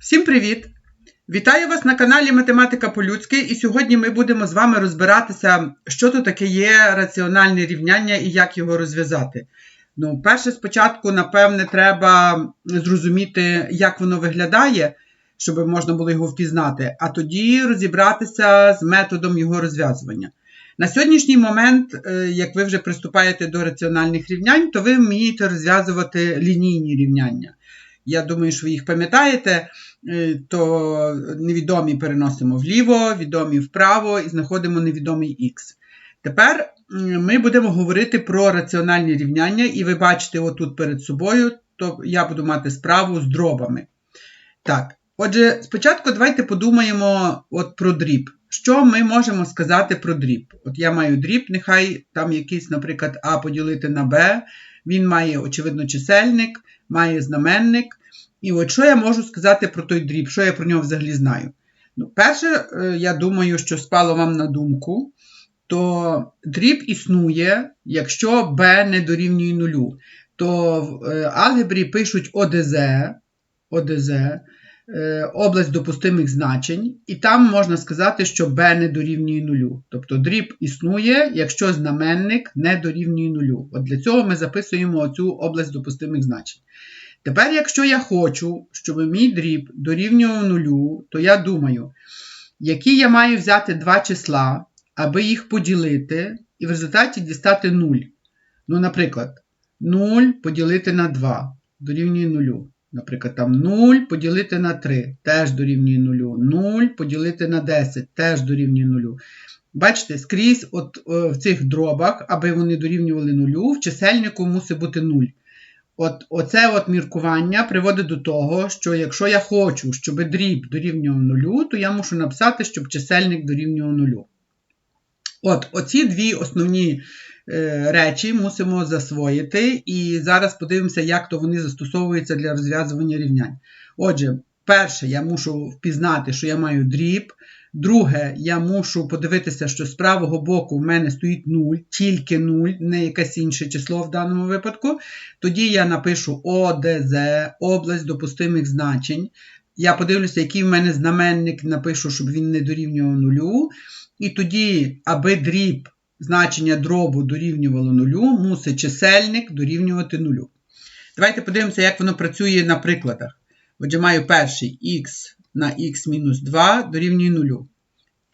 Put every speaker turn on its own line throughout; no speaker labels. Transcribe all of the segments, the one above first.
Всім привіт! Вітаю вас на каналі Математика по-людськи, і сьогодні ми будемо з вами розбиратися, що тут таке є раціональне рівняння і як його розв'язати. Ну, перше, спочатку, напевне, треба зрозуміти, як воно виглядає, щоб можна було його впізнати, а тоді розібратися з методом його розв'язування. На сьогоднішній момент, е, як ви вже приступаєте до раціональних рівнянь, то ви вмієте розв'язувати лінійні рівняння. Я думаю, що ви їх пам'ятаєте, е, то невідомі переносимо вліво, відомі вправо і знаходимо невідомий х. Тепер ми будемо говорити про раціональні рівняння, і ви бачите отут перед собою, то я буду мати справу з дробами. Так, отже, спочатку давайте подумаємо от про дріб. Що ми можемо сказати про дріб? От я маю дріб, нехай там якийсь, наприклад, А поділити на Б. Він має, очевидно, чисельник, має знаменник. І от що я можу сказати про той дріб, що я про нього взагалі знаю? Ну, Перше, е, я думаю, що спало вам на думку, то дріб існує, якщо b не дорівнює нулю. То в е, алгебрі пишуть ОДЗ, ОДЗ, е, область допустимих значень, і там можна сказати, що b не дорівнює нулю. Тобто дріб існує, якщо знаменник не дорівнює нулю. От для цього ми записуємо цю область допустимих значень. Тепер, якщо я хочу, щоб мій дріб дорівнював нулю, то я думаю, які я маю взяти два числа, аби їх поділити, і в результаті дістати 0. Ну, наприклад, 0 поділити на 2 дорівнює 0. Наприклад, там 0 поділити на 3 теж дорівнює 0. 0 поділити на 10 теж дорівнює 0. Бачите, скрізь от, в цих дробах, аби вони дорівнювали 0, в чисельнику мусить бути 0. От Оце от міркування приводить до того, що якщо я хочу, щоб дріб дорівнював нулю, то я мушу написати, щоб чисельник дорівнював нулю. От, Оці дві основні е, речі мусимо засвоїти. І зараз подивимося, як то вони застосовуються для розв'язування рівнянь. Отже, перше, я мушу впізнати, що я маю дріб. Друге, я мушу подивитися, що з правого боку в мене стоїть 0, тільки 0, не якесь інше число в даному випадку. Тоді я напишу ОДЗ, область допустимих значень. Я подивлюся, який в мене знаменник, напишу, щоб він не дорівнював нулю. І тоді, аби дріб значення дробу дорівнювало нулю, мусить чисельник дорівнювати нулю. Давайте подивимося, як воно працює на прикладах. Отже, маю перший х на х-2 дорівнює 0.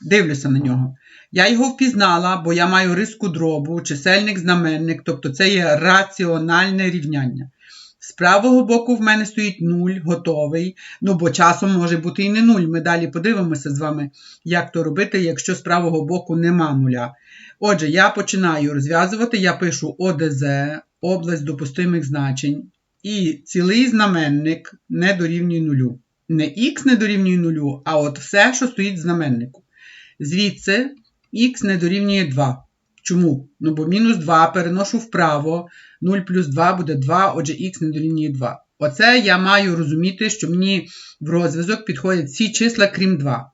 Дивлюся на нього. Я його впізнала, бо я маю риску дробу, чисельник знаменник, тобто це є раціональне рівняння. З правого боку в мене стоїть 0, готовий. Ну, бо часом може бути і не 0. Ми далі подивимося з вами, як то робити, якщо з правого боку нема нуля. Отже, я починаю розв'язувати, я пишу ОДЗ, область допустимих значень, і цілий знаменник не дорівнює нулю не х не дорівнює 0, а от все, що стоїть в знаменнику. Звідси х не дорівнює 2. Чому? Ну, бо мінус 2 переношу вправо, 0 плюс 2 буде 2, отже, х не дорівнює 2. Оце я маю розуміти, що мені в розв'язок підходять всі числа, крім 2.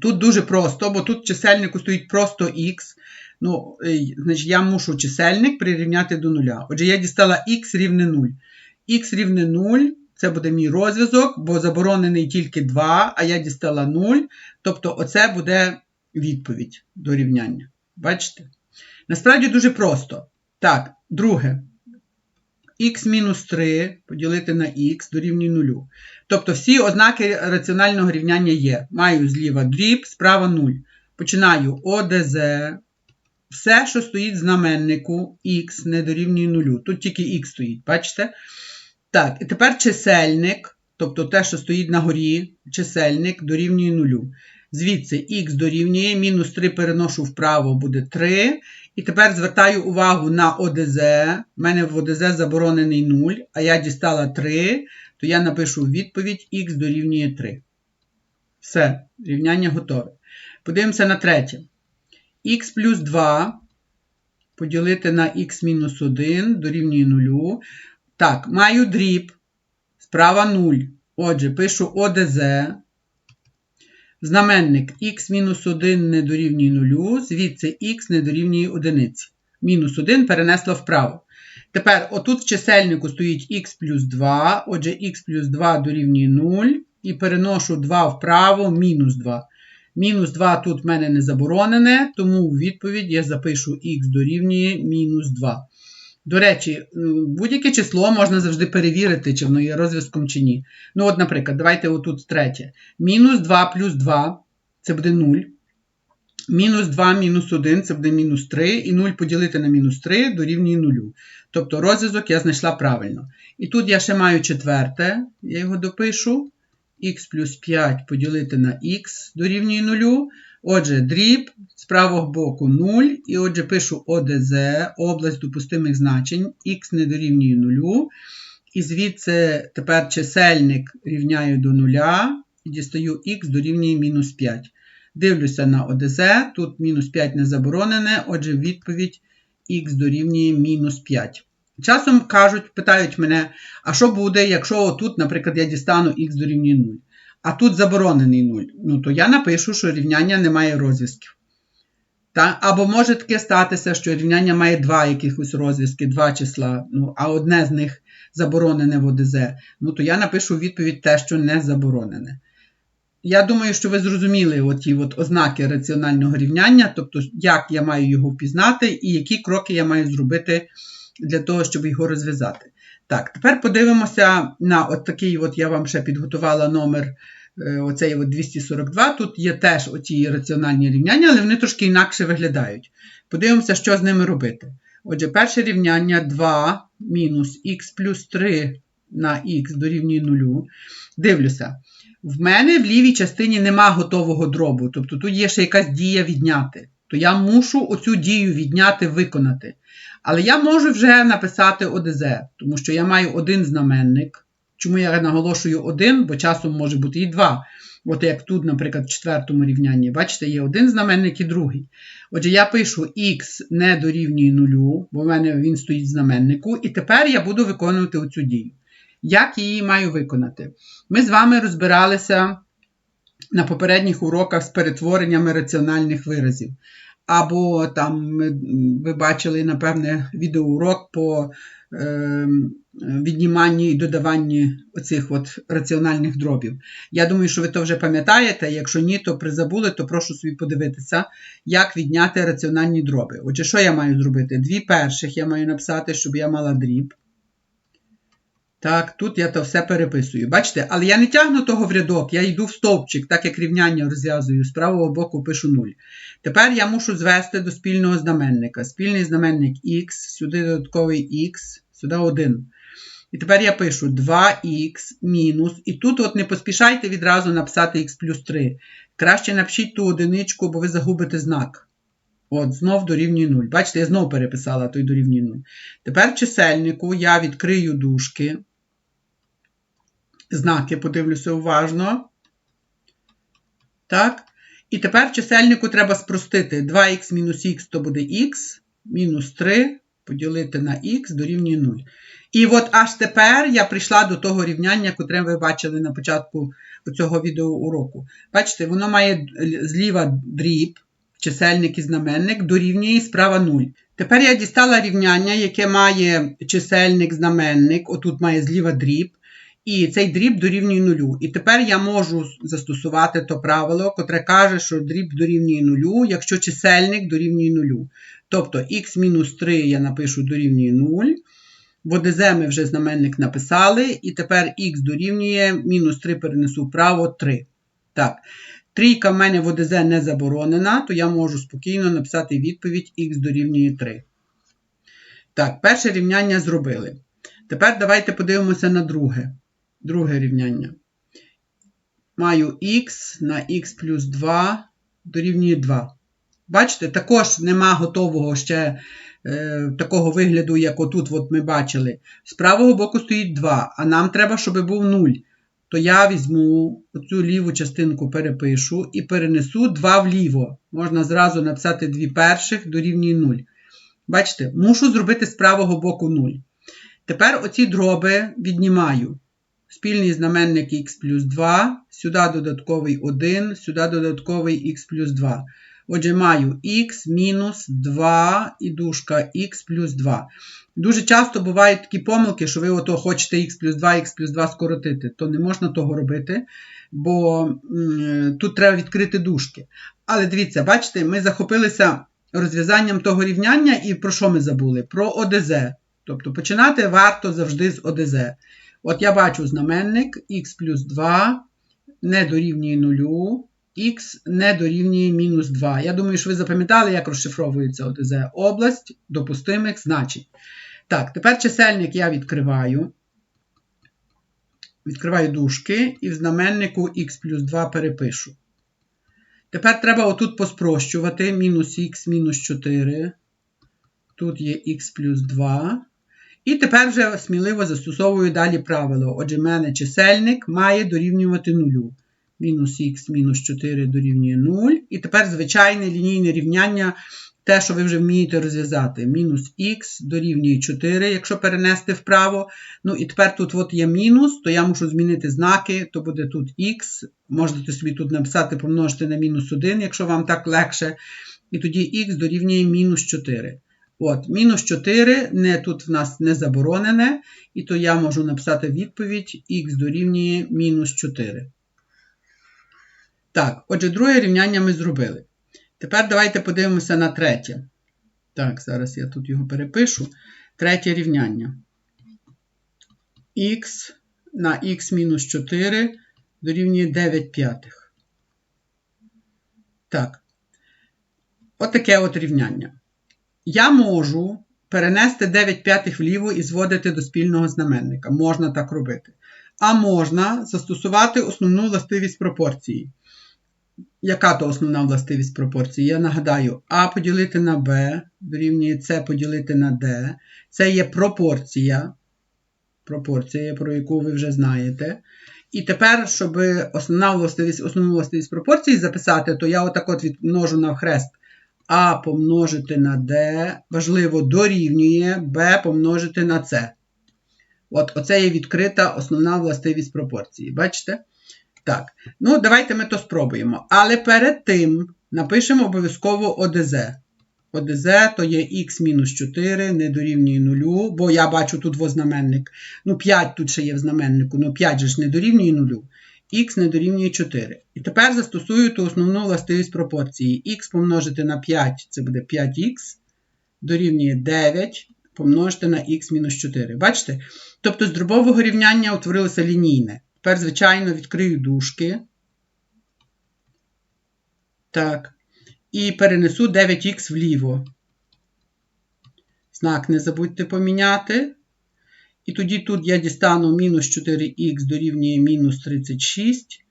Тут дуже просто, бо тут в чисельнику стоїть просто х. Ну, значить, Я мушу чисельник прирівняти до 0. Отже, я дістала х рівне 0. х рівне 0 це буде мій розв'язок, бо заборонений тільки 2, а я дістала 0. Тобто, оце буде відповідь до рівняння. Бачите? Насправді дуже просто. Так, друге. х-3 поділити на х дорівнює 0. Тобто всі ознаки раціонального рівняння є. Маю зліва дріб, справа 0. Починаю ОДЗ. Все, що стоїть в знаменнику, х не дорівнює 0. Тут тільки х стоїть, бачите? Так, і тепер чисельник, тобто те, що стоїть на горі, чисельник дорівнює нулю. Звідси х дорівнює, мінус 3 переношу вправо, буде 3. І тепер звертаю увагу на ОДЗ. У мене в ОДЗ заборонений 0, а я дістала 3, то я напишу відповідь х дорівнює 3. Все, рівняння готове. Подивимося на третє. х плюс 2 поділити на х мінус 1 дорівнює 0. Так, маю дріб. Справа 0. Отже, пишу ОДЗ. Знаменник х-1 не дорівнює 0, звідси х не дорівнює 1. Мінус 1 перенесла вправо. Тепер отут в чисельнику стоїть х плюс 2, отже, х плюс 2 дорівнює 0, і переношу 2 вправо, мінус 2. Мінус 2 тут в мене не заборонене, тому у відповідь я запишу х дорівнює мінус 2. До речі, будь-яке число можна завжди перевірити, чи воно є розв'язком чи ні. Ну, от, наприклад, давайте отут третє. Мінус 2 плюс 2 це буде 0. Мінус 2 мінус 1 це буде мінус 3, і 0 поділити на мінус 3 дорівнює 0. Тобто розв'язок я знайшла правильно. І тут я ще маю четверте, я його допишу. х плюс 5 поділити на х дорівнює 0. Отже, дріб з правого боку 0. І отже, пишу ОДЗ, область допустимих значень, х не дорівнює 0. І звідси тепер чисельник рівняю до 0 і дістаю х дорівнює мінус 5. Дивлюся на ОДЗ, тут мінус 5 не заборонене, отже, відповідь х дорівнює мінус 5. Часом кажуть, питають мене, а що буде, якщо тут, наприклад, я дістану х дорівнює 0, а тут заборонений 0. Ну, то я напишу, що рівняння не має розв'язків. Та? Або може таке статися, що рівняння має два якихось розв'язки, два числа, ну, а одне з них заборонене в ОДЗ. Ну, то я напишу відповідь те, що не заборонене. Я думаю, що ви зрозуміли оті от ознаки раціонального рівняння, тобто, як я маю його впізнати і які кроки я маю зробити для того, щоб його розв'язати. Так, тепер подивимося на от такий, от я вам ще підготувала номер е, оцей от 242. Тут є теж оці раціональні рівняння, але вони трошки інакше виглядають. Подивимося, що з ними робити. Отже, перше рівняння 2 мінус х плюс 3 на х дорівнює 0. Дивлюся. В мене в лівій частині нема готового дробу, тобто тут є ще якась дія відняти. То я мушу оцю дію відняти, виконати. Але я можу вже написати ОДЗ, тому що я маю один знаменник. Чому я наголошую один, бо часом може бути і два. От як тут, наприклад, в четвертому рівнянні, бачите, є один знаменник і другий. Отже, я пишу х не дорівнює нулю, бо в мене він стоїть в знаменнику, і тепер я буду виконувати оцю дію. Як її маю виконати? Ми з вами розбиралися на попередніх уроках з перетвореннями раціональних виразів. Або там ви бачили, напевне, відеоурок по е, відніманні і додаванні оцих от раціональних дробів. Я думаю, що ви то вже пам'ятаєте. Якщо ні, то призабули, то прошу собі подивитися, як відняти раціональні дроби. Отже, що я маю зробити? Дві перших я маю написати, щоб я мала дріб. Так, тут я то все переписую. Бачите, але я не тягну того в рядок, я йду в стовпчик, так як рівняння розв'язую, з правого боку пишу 0. Тепер я мушу звести до спільного знаменника. Спільний знаменник х, сюди додатковий х, сюди 1. І тепер я пишу 2х мінус. І тут от не поспішайте відразу написати х плюс 3. Краще напишіть ту одиничку, бо ви загубите знак. От, знов дорівнює 0. Бачите, я знову переписала той дорівнює 0. Тепер в чисельнику я відкрию дужки знаки, подивлюся уважно. Так. І тепер чисельнику треба спростити 2х мінус х то буде х, мінус 3 поділити на х дорівнює 0. І от аж тепер я прийшла до того рівняння, котре ви бачили на початку цього відеоуроку. Бачите, воно має зліва дріб, чисельник і знаменник, дорівнює справа 0. Тепер я дістала рівняння, яке має чисельник, знаменник, отут має зліва дріб. І цей дріб дорівнює нулю. І тепер я можу застосувати то правило, котре каже, що дріб дорівнює нулю, якщо чисельник дорівнює нулю. Тобто х-3 я напишу дорівнює 0. В ОДЗ ми вже знаменник написали, і тепер х дорівнює мінус 3 перенесу вправо 3. Так, трійка в мене в ОДЗ не заборонена, то я можу спокійно написати відповідь х дорівнює 3. Так, перше рівняння зробили. Тепер давайте подивимося на друге друге рівняння. Маю х на х плюс 2 дорівнює 2. Бачите, також нема готового ще е, такого вигляду, як отут от ми бачили. З правого боку стоїть 2, а нам треба, щоб був 0. То я візьму оцю ліву частинку перепишу і перенесу 2 вліво. Можна зразу написати 2 перших дорівнює 0. Бачите, мушу зробити з правого боку 0. Тепер оці дроби віднімаю спільний знаменник х плюс 2, сюди додатковий 1, сюди додатковий х плюс 2. Отже, маю х мінус 2 і дужка х плюс 2. Дуже часто бувають такі помилки, що ви ото хочете х плюс 2, х плюс 2 скоротити, то не можна того робити, бо тут треба відкрити дужки. Але дивіться, бачите, ми захопилися розв'язанням того рівняння, і про що ми забули? Про ОДЗ. Тобто починати варто завжди з ОДЗ. От я бачу знаменник х плюс 2 не дорівнює 0, х не дорівнює мінус 2. Я думаю, що ви запам'ятали, як розшифровується ОДЗ область допустимих значень. Так, тепер чисельник я відкриваю. Відкриваю дужки і в знаменнику х плюс 2 перепишу. Тепер треба отут поспрощувати. Мінус х мінус 4. Тут є х плюс 2. І тепер вже сміливо застосовую далі правило. Отже, в мене чисельник має дорівнювати 0. Мінус х мінус 4 дорівнює 0. І тепер звичайне лінійне рівняння, те, що ви вже вмієте розв'язати. Мінус х дорівнює 4, якщо перенести вправо. Ну і тепер тут от є мінус, то я мушу змінити знаки, то буде тут х. Можете собі тут написати, помножити на мінус 1, якщо вам так легше. І тоді х дорівнює мінус 4. От, мінус 4 не, тут в нас не заборонене, і то я можу написати відповідь х дорівнює мінус 4. Так, отже, друге рівняння ми зробили. Тепер давайте подивимося на третє. Так, зараз я тут його перепишу. Третє рівняння. х на х мінус 4 дорівнює 9 п'ятих. Так. Отаке от, от рівняння. Я можу перенести 9 п'ятих вліво і зводити до спільного знаменника. Можна так робити. А можна застосувати основну властивість пропорції. Яка то основна властивість пропорції? Я нагадаю, А поділити на Б дорівнює С поділити на Д. Це є пропорція, пропорція, про яку ви вже знаєте. І тепер, щоб основна властивість, основну властивість пропорції записати, то я отак от відмножу на хрест А помножити на D, важливо, дорівнює B помножити на С. От, Оце є відкрита основна властивість пропорції. Бачите? Так, ну давайте ми то спробуємо. Але перед тим напишемо обов'язково ОДЗ. ОДЗ то є х-4 не дорівнює 0, бо я бачу тут вознаменник. Ну, 5 тут ще є в знаменнику, ну 5 же ж не дорівнює 0. Х не дорівнює 4. І тепер застосую ту основну властивість пропорції. Х помножити на 5 це буде 5х, дорівнює 9 помножити на х-4. Бачите? Тобто з дробового рівняння утворилося лінійне. Тепер, звичайно, відкрию дужки. Так. І перенесу 9х вліво. Знак не забудьте поміняти. І тоді тут я дістану мінус 4х дорівнює мінус 36.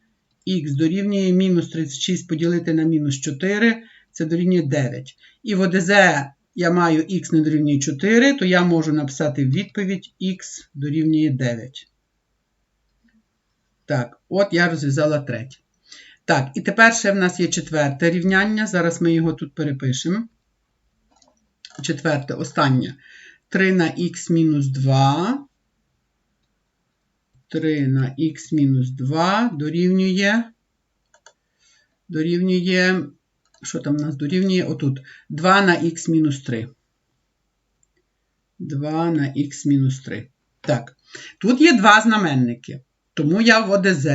Х дорівнює мінус 36 поділити на мінус 4, це дорівнює 9. І в ОДЗ я маю х не дорівнює 4, то я можу написати відповідь х дорівнює 9. Так, от я розв'язала третє. Так, і тепер ще в нас є четверте рівняння. Зараз ми його тут перепишемо. Четверте, останнє. 3 на х мінус 2. 3 на х мінус 2 дорівнює. Дорівнює. Що там у нас дорівнює? Отут. 2 на х мінус 3. 2 на х мінус 3. Так. Тут є два знаменники. Тому я в ОДЗ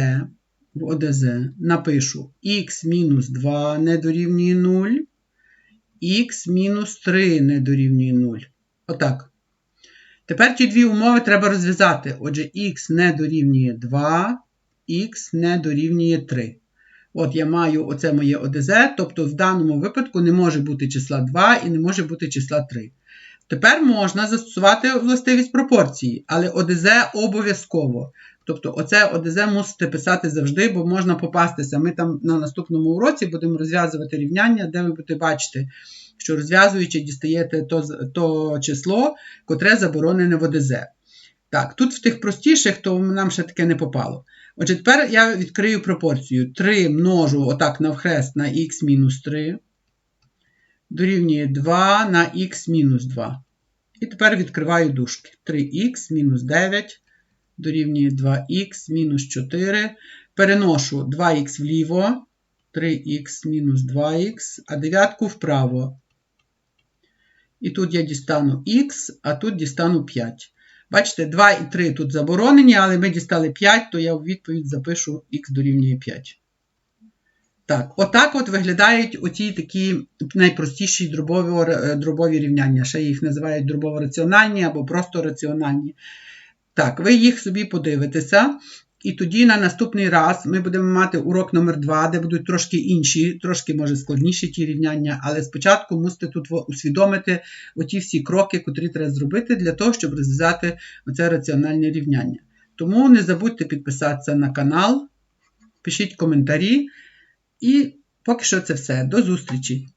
в ОДЗ напишу х мінус 2 не дорівнює 0, х мінус 3 не дорівнює 0. Отак. Тепер ті дві умови треба розв'язати. Отже, х не дорівнює 2, х не дорівнює 3. От я маю оце моє ОДЗ, тобто в даному випадку не може бути числа 2 і не може бути числа 3. Тепер можна застосувати властивість пропорції, але ОДЗ обов'язково. Тобто, оце ОДЗ мусите писати завжди, бо можна попастися. Ми там на наступному уроці будемо розв'язувати рівняння, де ви будете бачити, що розв'язуючи, дістаєте то, то число, котре заборонене в ОДЗ. Так, тут в тих простіших, то нам ще таке не попало. Отже, тепер я відкрию пропорцію. 3 множу отак навхрест на х мінус 3. Дорівнює 2 на х мінус 2. І тепер відкриваю дужки. 3х мінус 9 дорівнює 2х мінус 4. Переношу 2х вліво. 3х мінус 2х, а дев'ятку вправо. І тут я дістану х, а тут дістану 5. Бачите, 2 і 3 тут заборонені, але ми дістали 5, то я у відповідь запишу х дорівнює 5. Так, отак от виглядають оті такі найпростіші дробові, дробові рівняння. Ще їх називають дробово-раціональні або просто раціональні. Так, ви їх собі подивитеся. І тоді на наступний раз ми будемо мати урок номер 2 де будуть трошки інші, трошки, може, складніші ті рівняння, але спочатку мусите тут усвідомити оті всі кроки, котрі треба зробити для того, щоб розв'язати оце раціональне рівняння. Тому не забудьте підписатися на канал, пишіть коментарі. І поки що це все. До зустрічі!